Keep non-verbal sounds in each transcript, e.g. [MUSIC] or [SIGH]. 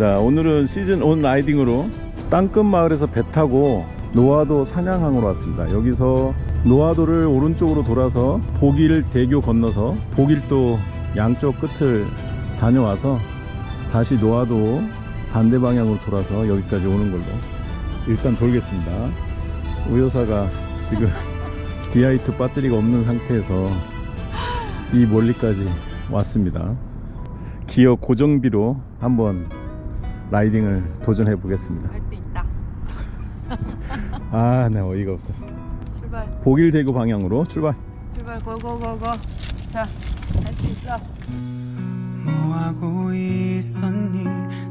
자 오늘은 시즌 온 라이딩으로 땅끝 마을에서 배 타고 노화도 사냥항으로 왔습니다. 여기서 노화도를 오른쪽으로 돌아서 보길 대교 건너서 보길도 양쪽 끝을 다녀와서 다시 노화도 반대 방향으로 돌아서 여기까지 오는 걸로 일단 돌겠습니다. 우여사가 지금 [LAUGHS] DI2 배터리가 없는 상태에서 이 멀리까지 왔습니다. 기어 고정비로 한번 라이딩을 도전해 보겠습니다 할 수 있다. [LAUGHS] 아, 나 어이가 없어. 출발, 보길대교 방향으로 출발. 출발, 고고고고. 자, 할 수 있어. 뭐하고 있었니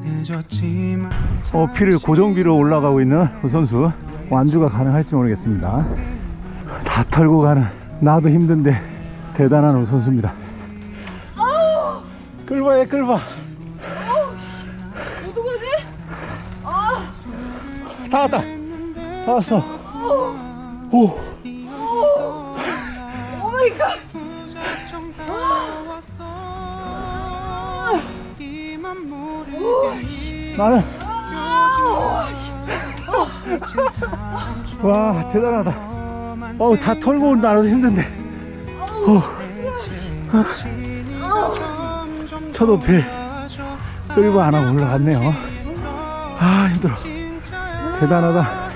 늦었지만 어필을 고정비로 올라가고 있는 우선수. 완주가 가능할지 모르겠습니다. 다 털고 가는 나도 힘든데 대단한 우선수입니다. 끌봐 해 끌봐. 다 왔다. 다 왔어. 오. 오 마이 갓. 이만 모르겠니 나는 와 대단하다. 어우 다 털고 온 나도 힘든데. 점점 첫 좋아져 끌고 안 하고 올라갔네요. 아 힘들어. 대단하다.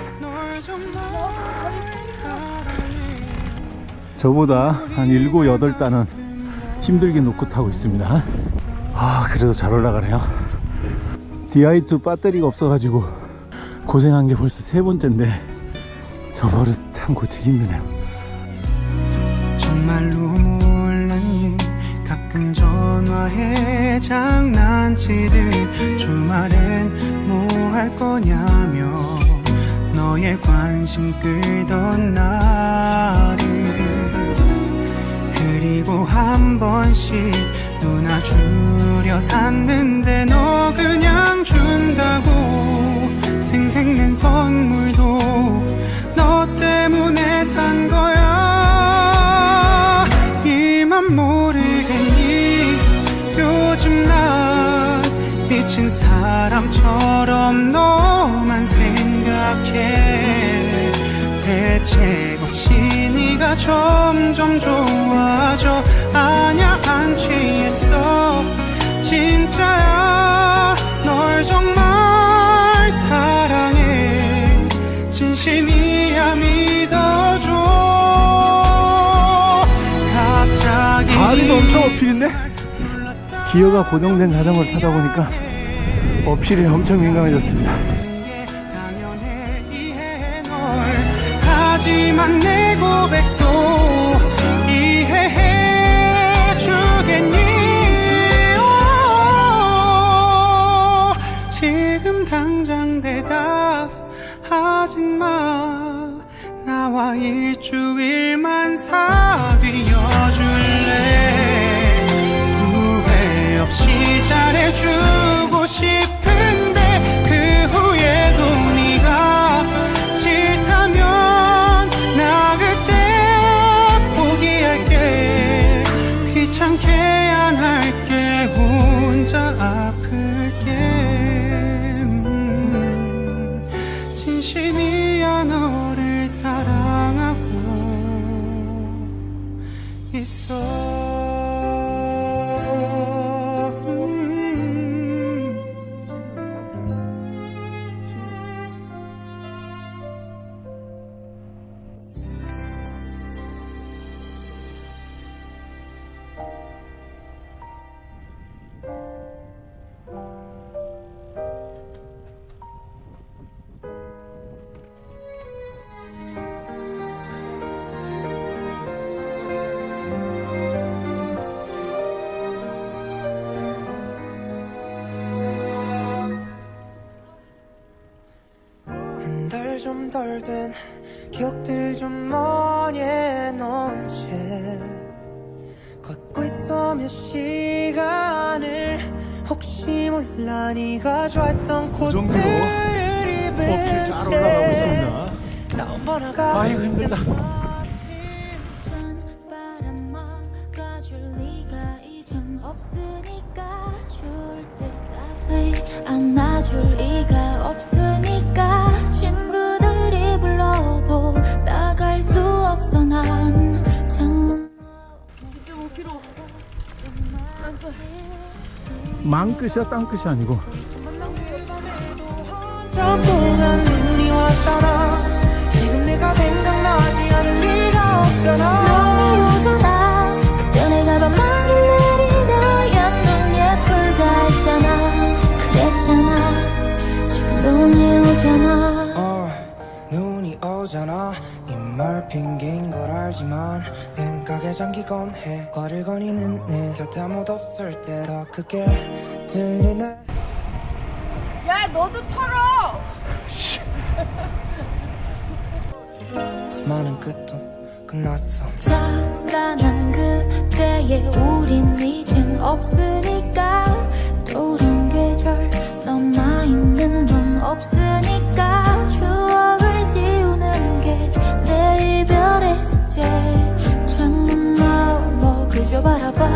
저보다 한 7, 8단은 힘들게 놓고 타고 있습니다. 아, 그래도 잘 올라가네요. DI2 배터리가 없어가지고 고생한 게 벌써 세 번째인데 저 버릇 참 고치기 힘드네요. 정말로 몰랐니 가끔 전화해 장난치듯 주말엔 뭐 할 거냐며 너의 관심 끌던 날을 그리고 한 번씩 누나 주려 샀는데 너 그냥 준다고 생생낸 선물도 너 때문에 산 거야. 이만 모 미친 사람처럼 너만 생각해. 대체 어찌 네가 점점 좋아져 아냐 안 취했어? 진짜야 널 정말 사랑해. 진심이야 믿어줘. 갑자기 다리도 엄청 어필인데? 기어가 고정된 자전거를 타다 보니까 어필이 엄청 민감해졌습니다. 하지만 내 고백도 이해해 주겠니 오, 지금 당장 대답하지 마 나와 일주일만 사 잘 좀 덜 된 기억들 좀 꺼내놓은 채 걷고 있어 몇 시간을 혹시 몰라 네가 좋아했던 코트를 어필 입은 잘 올라가고 채 있습니다. 나온 번화가 아이고, 힘들다. 2.5km. 땅끝. 망끝이야 땅끝이 아니고. 그랬잖아. 지금 눈이 오잖아 말 핑계인 걸 알지만 생각에 잠기곤 해. 거리를 거니는 내 곁에 아무도 없을 때 더 크게 들리네. 야, 너도 털어. [LAUGHS] 수많은 끝도 끝났어. 찬란한 그때의 우린 이젠 없으니까. 또령 계절 남아있는 건 없으니까 바라봐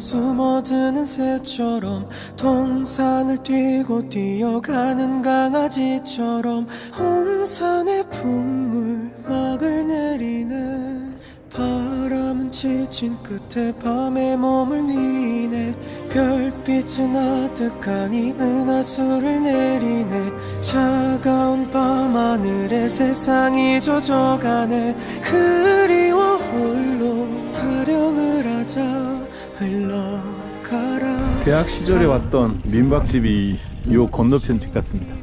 숨어드는 새처럼 동산을 뛰고 뛰어가는 강아지처럼 온산의 분물막을 내리네 바람은 지친 끝에 밤에 몸을 뉘네 별빛은 아득하니 은하수를 내리네 차가운 밤하늘에 세상이 젖어가네 그리 대학 시절에 왔던 민박집이 요 건너편 집 같습니다.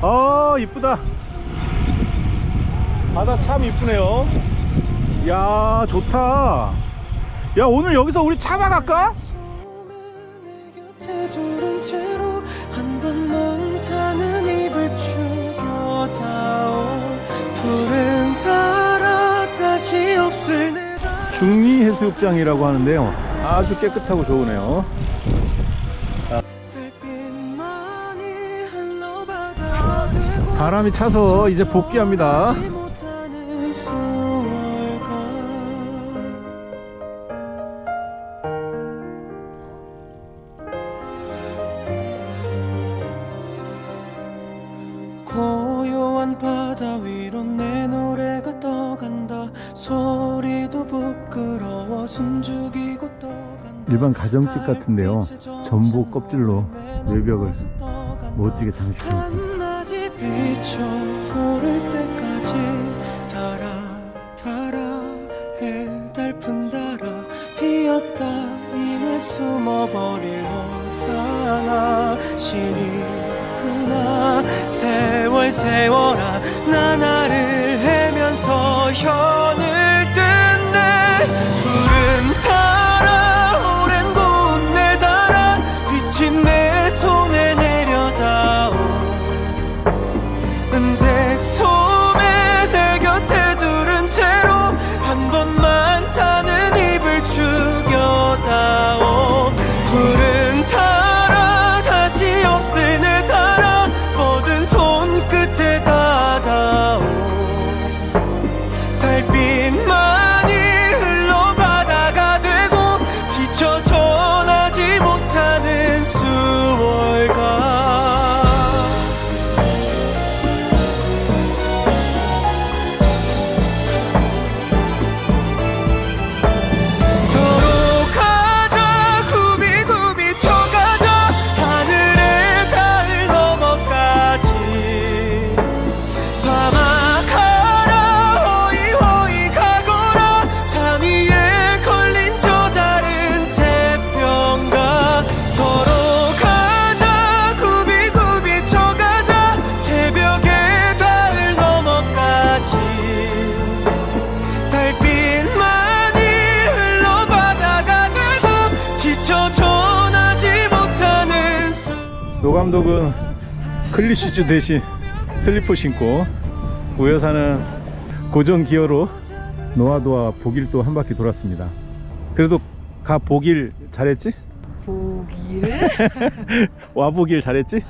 아 이쁘다. 바다 참 이쁘네요. 야 좋다. 야 오늘 여기서 우리 차박 할까? 두른 채로 한 번만 타는 입을 죽여다오. 푸른 따라 다시 없을 내 중리 해수욕장이라고 하는데요. 아주 깨끗하고 좋으네요. 바람이 차서 이제 복귀합니다 가정집 같은데요. 전복 껍질로 외벽을 멋지게 장식해놨습니다. 숨어버릴 호사나 신이구나 세월 세월아 나 나를 헤면서 현 수노 감독은 클리슈즈 대신 슬리퍼 신고 우여사는 고정 기어로 노아도와 보길도 한 바퀴 돌았습니다. 그래도 가 보길 잘했지? 보길 [LAUGHS] 와 보길 잘했지?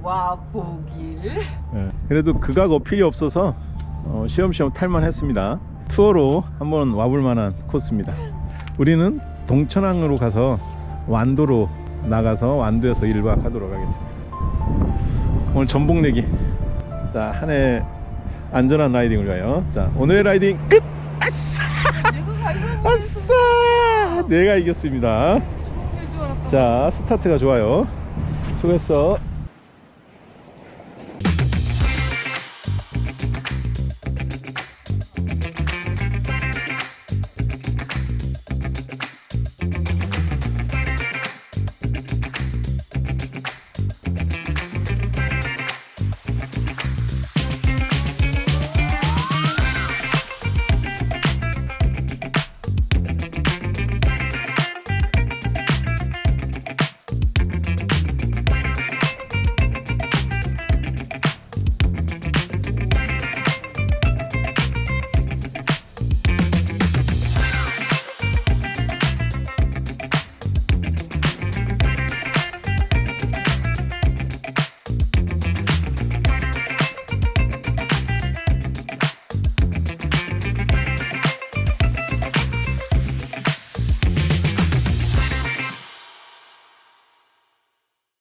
와 보길 예. 그래도 극악 어필이 없어서 어, 시험시험 탈만 했습니다. 투어로 한번 와볼 만한 코스입니다. 우리는 동천항으로 가서 완도로 나가서 완도에서 1박 하도록 하겠습니다. 오늘 전복 내기. 자, 한 해 안전한 라이딩을 위하여. 자, 오늘의 라이딩 끝! 아싸! 아싸! 내가 이겼습니다. 자, 스타트가 좋아요. 수고했어.